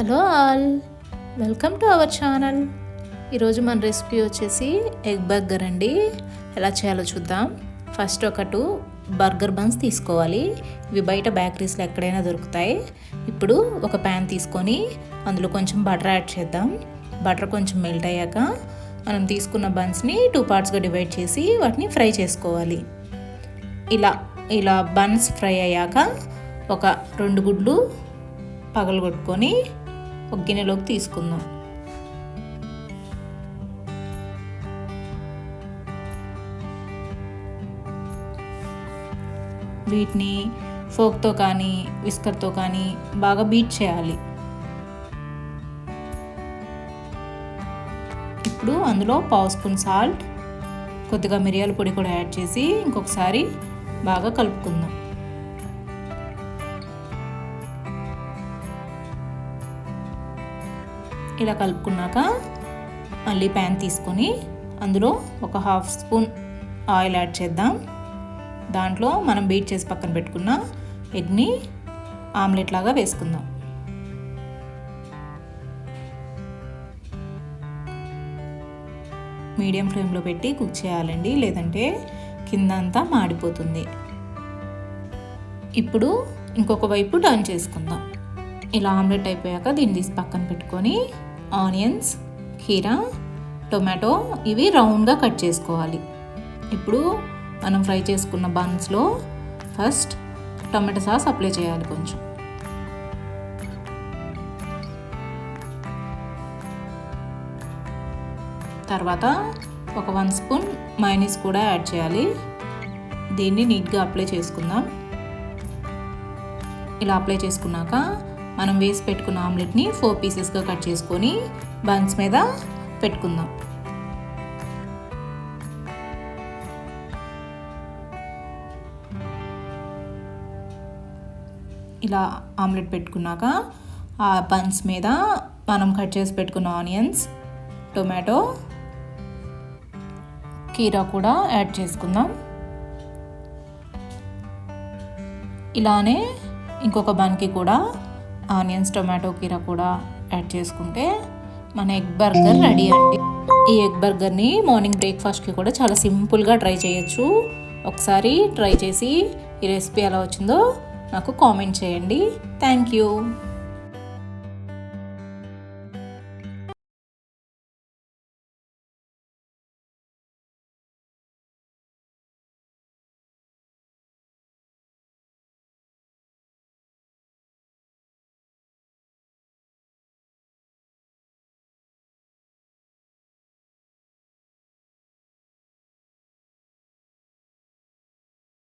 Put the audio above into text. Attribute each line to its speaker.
Speaker 1: Hello all. Welcome to our channel. ఈరోజు మన recipe వచ్చేసి ఎగ్ బర్గర్ అండి. ఎలా చేయాలో చూద్దాం. ఫస్ట్ ఒక టూ బర్గర్ బన్స్ తీసుకోవాలి. ఇవి బయట బేకరీస్లో ఎక్కడైనా దొరుకుతాయి. ఇప్పుడు ఒక ప్యాన్ తీసుకొని అందులో కొంచెం బటర్ యాడ్ చేద్దాం. బటర్ కొంచెం మెల్ట్ అయ్యాక మనం తీసుకున్న బన్స్ని టూ పార్ట్స్గా డివైడ్ చేసి వాటిని ఫ్రై చేసుకోవాలి. ఇలా ఇలా బన్స్ ఫ్రై అయ్యాక ఒక రెండు గుడ్లు పగలగొట్టుకొని ఒక గిన్నెలోకి తీసుకుందాం. వీటిని ఫోక్తో కానీ విస్కర్తో కానీ బాగా బీట్ చేయాలి. ఇప్పుడు అందులో పావు స్పూన్ సాల్ట్ కొద్దిగా మిరియాల పొడి కూడా యాడ్ చేసి ఇంకొకసారి బాగా కలుపుకుందాం. ఇలా కలుపుకున్నాక మళ్ళీ ప్యాన్ తీసుకొని అందులో ఒక హాఫ్ స్పూన్ ఆయిల్ యాడ్ చేద్దాం. దాంట్లో మనం బీట్ చేసి పక్కన పెట్టుకున్న ఎగ్ని ఆమ్లెట్ లాగా వేసుకుందాం. మీడియం ఫ్లేమ్లో పెట్టి కుక్ చేయాలండి లేదంటే కింద అంతా మాడిపోతుంది. ఇప్పుడు ఇంకొక వైపు టర్న్ చేసుకుందాం. ఇలా ఆమ్లెట్ అయిపోయాక దీన్ని తీసి పక్కన పెట్టుకొని ఆనియన్స్ కీరా టొమాటో ఇవి రౌండ్గా కట్ చేసుకోవాలి. ఇప్పుడు మనం ఫ్రై చేసుకున్న బన్స్లో ఫస్ట్ టొమాటో సాస్ అప్లై చేయాలి కొంచెం. తర్వాత ఒక వన్ స్పూన్ మైనీస్ కూడా యాడ్ చేయాలి. దీన్ని నీట్గా అప్లై చేసుకుందాం. ఇలా అప్లై చేసుకున్నాక మనం వేసి పెట్టుకున్న ఆమ్లెట్ని ఫోర్ పీసెస్గా కట్ చేసుకొని బన్స్ మీద పెట్టుకుందాం. ఇలా ఆమ్లెట్ పెట్టుకున్నాక ఆ బన్స్ మీద మనం కట్ చేసి పెట్టుకున్న ఆనియన్స్ టొమాటో కీరా కూడా యాడ్ చేసుకుందాం. ఇలానే ఇంకొక బన్కి కూడా ఆనియన్స్ టొమాటో కీరా కూడా యాడ్ చేసుకుంటే మన ఎగ్ బర్గర్ రెడీ అండి. ఈ ఎగ్ బర్గర్ని మార్నింగ్ బ్రేక్ఫాస్ట్కి కూడా చాలా సింపుల్గా ట్రై చేయొచ్చు. ఒకసారి ట్రై చేసి ఈ రెసిపీ ఎలా వచ్చిందో నాకు కామెంట్ చేయండి. Thank you.